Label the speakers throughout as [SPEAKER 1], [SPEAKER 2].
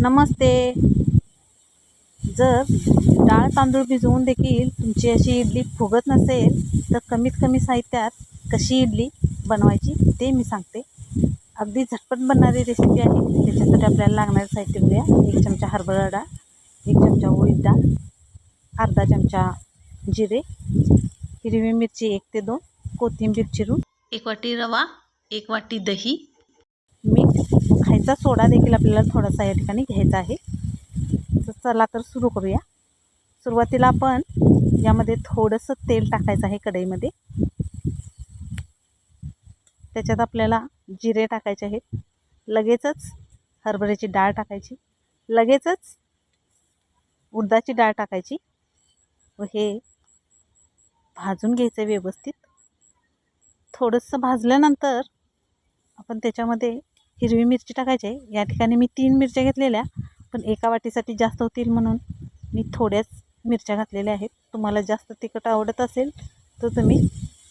[SPEAKER 1] नमस्ते. जर डाळ तांदूळ भिजवून देखील तुमची अशी इडली फुगत नसेल तर कमीत कमी साहित्यात कशी इडली बनवायची ते मी सांगते. अगदी झटपट बनणारी रेसिपी आहे. त्याच्यासाठी आपल्याला लागणारे साहित्य घेऊया एक चमचा हरभरा डाळ एक चमचा उडीद डाळ अर्धा चमचा जिरे हिरवी मिरची एक ते दोन कोथिंबीर चिरून एक वाटी रवा एक वाटी दही मीठ खायचा सोडा देखील आपल्याला थोडासा या ठिकाणी घ्यायचा आहे. तर चला तर सुरू करूया. सुरुवातीला आपण यामध्ये थोडंसं तेल टाकायचं आहे कढईमध्ये. त्याच्यात आपल्याला जिरे टाकायचे आहेत. लगेचच हरभऱ्याची डाळ टाकायची. लगेचच उडदाची डाळ टाकायची. व हे भाजून घ्यायचं व्यवस्थित. थोडंसं भाजल्यानंतर आपण त्याच्यामध्ये हिरवी मिरची टाकायची आहे. या ठिकाणी मी तीन मिरच्या घेतलेल्या पण एका वाटीसाठी जास्त होतील म्हणून मी थोड्याच मिरच्या घातलेल्या आहेत. तुम्हाला जास्त तिखट आवडत असेल तर तुम्ही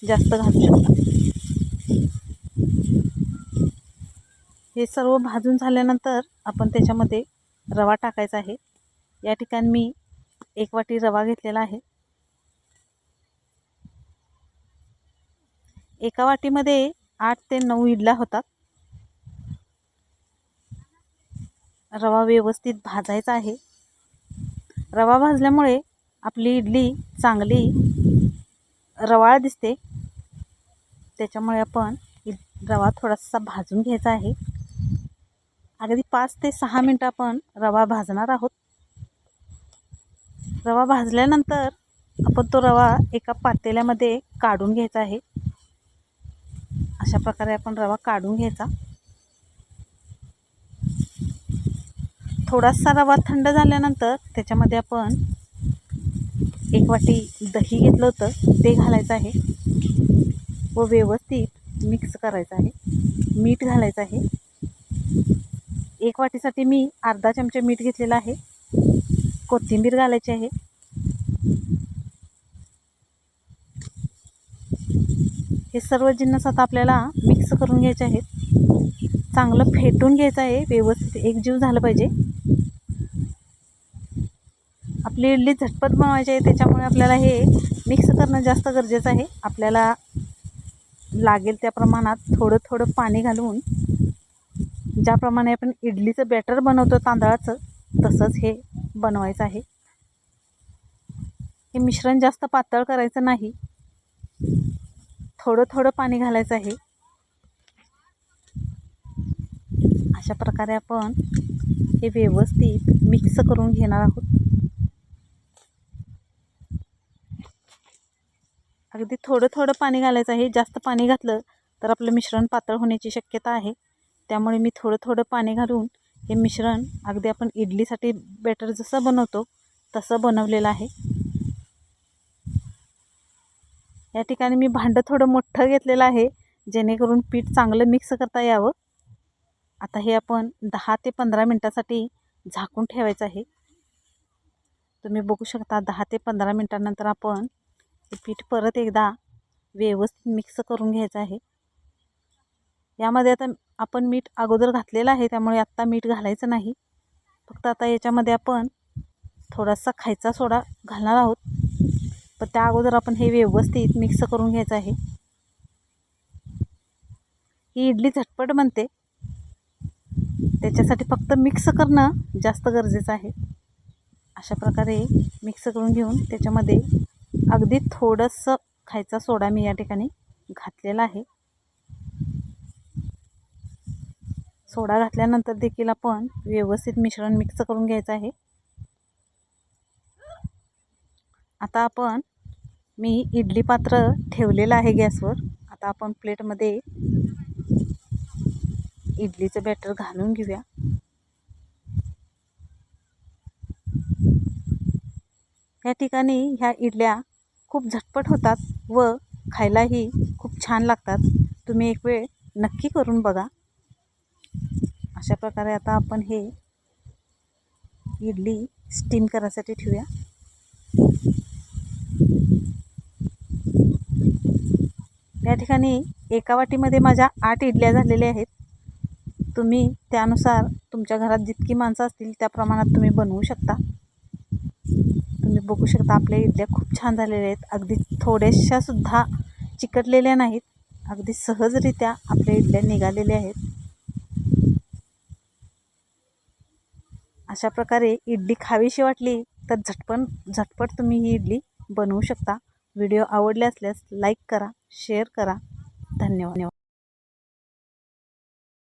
[SPEAKER 1] जास्त घालू शकता. हे सर्व भाजून झाल्यानंतर आपण त्याच्यामध्ये रवा टाकायचा आहे. या ठिकाणी मी एक वाटी रवा घेतलेला आहे. एका वाटीमध्ये आठ ते नऊ इडला होतात. रवा व्यवस्थित भाजायचा आहे. रवा भाजल्यामुळे आपली इडली चांगली रवाळ दिसते. त्याच्यामुळे आपण रवा थोडासा भाजून घ्यायचा आहे. अगदी पाच ते सहा मिनटं आपण रवा भाजणार आहोत. रवा भाजल्यानंतर आपण तो रवा एका पातेल्यामध्ये काढून घ्यायचा आहे. अशा प्रकारे आपण रवा काढून घ्यायचा. थोडासा रवा थंड झाल्यानंतर त्याच्यामध्ये आपण एक वाटी दही घेतलं होतं ते घालायचं आहे. व व्यवस्थित मिक्स करायचं आहे. मीठ घालायचं आहे. एक वाटीसाठी मी अर्धा चमचा मीठ घेतलेला आहे. कोथिंबीर घालायची आहे. हे सर्व जिन्नस आता आपल्याला मिक्स करून घ्यायचे आहेत. चांगलं फेटून घ्यायचं आहे. व्यवस्थित एकजीव झालं पाहिजे. आपली इडली झटपट बनवायची आहे त्याच्यामुळे आपल्याला हे मिक्स करणं जास्त गरजेचं आहे. आपल्याला लागेल त्या प्रमाणात थोडं थोडं पाणी घालून. ज्याप्रमाणे आपण इडलीचं बॅटर बनवतो तांदळाचं तसंच हे बनवायचं आहे. हे मिश्रण जास्त पातळ करायचं नाही. थोडं थोडं पाणी घालायचं आहे. अशा प्रकारे आपण हे व्यवस्थित मिक्स करून घेणार आहोत. अगदी थोडं थोडं पाणी घालायचं आहे. जास्त पाणी घातलं तर आपलं मिश्रण पातळ होण्याची शक्यता आहे. त्यामुळे मी थोडं थोडं पाणी घालून हे मिश्रण अगदी आपण इडलीसाठी बॅटर जसं बनवतो तसं बनवलेलं आहे. या ठिकाणी मी भांडं थोडं मोठं घेतलेलं आहे. जेणेकरून पीठ चांगलं मिक्स करता यावं. आता हे आपण दहा ते पंधरा मिनटासाठी झाकून ठेवायचं आहे. तुम्ही बघू शकता दहा ते पंधरा मिनटानंतर आपण हे पीठ परत एकदा व्यवस्थित मिक्स करून घ्यायचं आहे. यामध्ये आता आपण मीठ अगोदर घातलेलं आहे त्यामुळे आत्ता मीठ घालायचं नाही. फक्त आता याच्यामध्ये आपण थोडासा खायचा सोडा घालणार आहोत. पण त्या अगोदर आपण हे व्यवस्थित मिक्स करून घ्यायचं आहे. ही इडली झटपट बनते. त्याच्यासाठी फक्त मिक्स करणं जास्त गरजेचं आहे. अशा प्रकारे मिक्स करून घेऊन त्याच्यामध्ये अगदी थोडंसं खायचा सोडा मी या ठिकाणी घातलेला आहे. सोडा घातल्यानंतर देखील आपण व्यवस्थित मिश्रण मिक्स करून घ्यायचं आहे. आता आपण मी इडली पात्र ठेवलेलं आहे गॅसवर. आता आपण प्लेटमध्ये इडलीचं बॅटर घालून घेऊया. या ठिकाणी ह्या इडल्या खूप झटपट होतात व खायलाही खूप छान लागतात. तुम्ही एक वेळ नक्की करून बघा. अशा प्रकारे आता आपण हे इडली स्टीम करायसाठी ठेवूया. या ठिकाणी एका वाटीमध्ये माझ्या आठ इडल्या झालेल्या आहेत. तुम्ही त्यानुसार तुमच्या घरात जितकी माणसं असतील त्या प्रमाणात तुम्ही बनवू शकता. तुम्ही बघू शकता आपल्या इडल्या खूप छान झालेल्या आहेत. अगदी थोड्याशासुद्धा चिकटलेल्या नाहीत. अगदी सहजरित्या आपल्या इडल्या निघालेल्या आहेत. अशा प्रकारे इडली खावीशी वाटली तर झटपण झटपट तुम्ही ही इडली बनवू शकता. व्हिडिओ आवडले असल्यास लाईक करा शेअर करा. धन्यवाद.